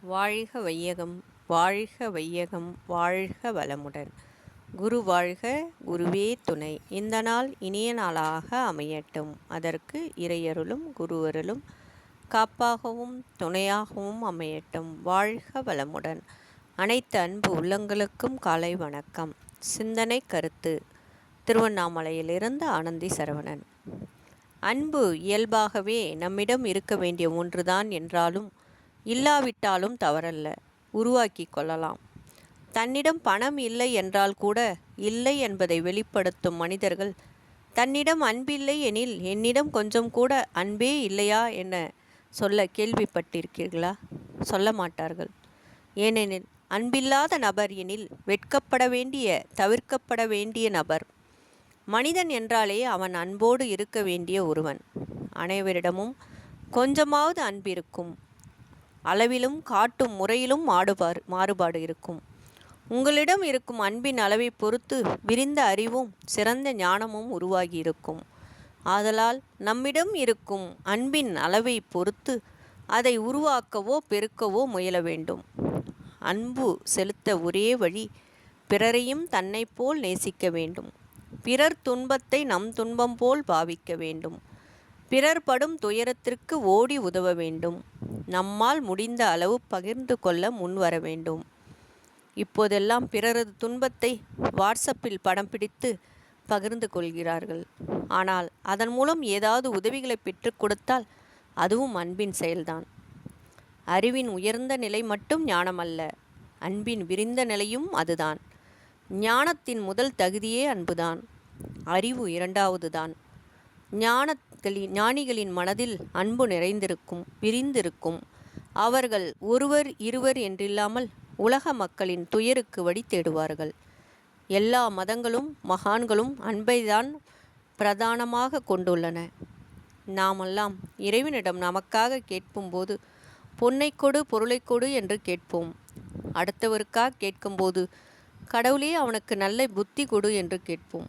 வாழ்க வையகம் வாழ்க வையகம் வாழ்க வளமுடன். குரு வாழ்க குருவே துணை. இந்த நாள் இனிய நாளாக அமையட்டும். அதற்கு இறையருளும் குருவருளும் காப்பாகவும் துணையாகவும் அமையட்டும். வாழ்க வளமுடன். அனைத்து அன்பு உள்ளங்களுக்கும் காலை வணக்கம். சிந்தனை கருத்து. திருவண்ணாமலையிலிருந்து ஆனந்தி சரவணன். அன்பு இயல்பாகவே நம்மிடம் இருக்க வேண்டிய ஒன்றுதான் என்றாலும் இல்லாவிட்டாலும் தவறல்ல. உருவாக்கி கொள்ளலாம். தன்னிடம் பணம் இல்லை என்றால் கூட இல்லை என்பதை வெளிப்படுத்தும் மனிதர்கள் தன்னிடம் அன்பில்லை எனில் என்னிடம் கொஞ்சம் கூட அன்பே இல்லையா என சொல்ல கேள்விப்பட்டிருக்கீர்களா? சொல்ல மாட்டார்கள். ஏனெனில் அன்பில்லாத நபர் எனில் வெட்கப்பட வேண்டிய தவிர்க்கப்பட வேண்டிய நபர். மனிதன் என்றாலே அவன் அன்போடு இருக்க வேண்டிய ஒருவன். அனைவரிடமும் கொஞ்சமாவது அன்பிருக்கும். அளவிலும் காட்டும் முறையிலும் மாடுபாடு மாறுபாடு இருக்கும். உங்களிடம் இருக்கும் அன்பின் அளவை பொறுத்து விரிந்த அறிவும் சிறந்த ஞானமும் உருவாகி இருக்கும். ஆதலால் நம்மிடம் இருக்கும் அன்பின் அளவை பொறுத்து அதை உருவாக்கவோ பெருக்கவோ முயல வேண்டும். அன்பு செலுத்த ஒரே வழி பிறரையும் தன்னை போல் நேசிக்க வேண்டும். பிறர் துன்பத்தை நம் துன்பம் போல் பாவிக்க வேண்டும். பிறர் படும் துயரத்திற்கு ஓடி உதவ வேண்டும். நம்மால் முடிந்த அளவு பகிர்ந்து கொள்ள முன்வர வேண்டும். இப்போதெல்லாம் பிறரது துன்பத்தை வாட்ஸ்அப்பில் படம் பிடித்து பகிர்ந்து கொள்கிறார்கள். ஆனால் அதன் மூலம் ஏதாவது உதவிகளை பெற்றுக் கொடுத்தால் அதுவும் அன்பின் செயல்தான். அறிவின் உயர்ந்த நிலை மட்டும் ஞானமல்ல அன்பின் விரிந்த நிலையும் அதுதான். ஞானத்தின் முதல் தகுதியே அன்புதான். அறிவு இரண்டாவது தான் ஞானகளின் ஞானிகளின் மனதில் அன்பு நிறைந்திருக்கும் விரிந்திருக்கும் அவர்கள் ஒருவர் இருவர் என்றில்லாமல் உலக மக்களின் துயருக்கு வழி தேடுவார்கள். எல்லா மதங்களும் மகான்களும் அன்பைதான் பிரதானமாக கொண்டுள்ளன. நாமெல்லாம் இறைவனிடம் நமக்காக கேட்கும்போது பொன்னை கொடு பொருளை கொடு என்று கேட்போம். அடுத்தவருக்காக கேட்கும்போது கடவுளே அவனுக்கு நல்ல புத்தி கொடு என்று கேட்போம்.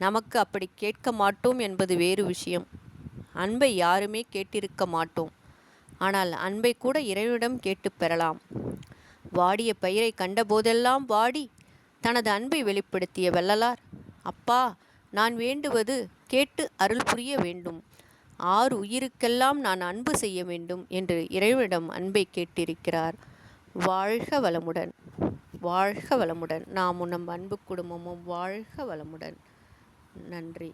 நமக்கு அப்படி கேட்க மாட்டோம் என்பது வேறு விஷயம். அன்பை யாருமே கேட்டிருக்க மாட்டோம். ஆனால் அன்பை கூட இறைவனிடம் கேட்டு பெறலாம். வாடிய பயிரை கண்டபோதெல்லாம் வாடி தனது அன்பை வெளிப்படுத்திய வள்ளலார் அப்பா நான் வேண்டுவது கேட்டு அருள் புரிய வேண்டும். ஆறு உயிருக்கெல்லாம் நான் அன்பு செய்ய வேண்டும் என்று இறைவனிடம் அன்பை கேட்டிருக்கிறார். வாழ்க வளமுடன். வாழ்க வளமுடன். நாமும் நம் அன்பு குடும்பமும் வாழ்க வளமுடன். நன்றி.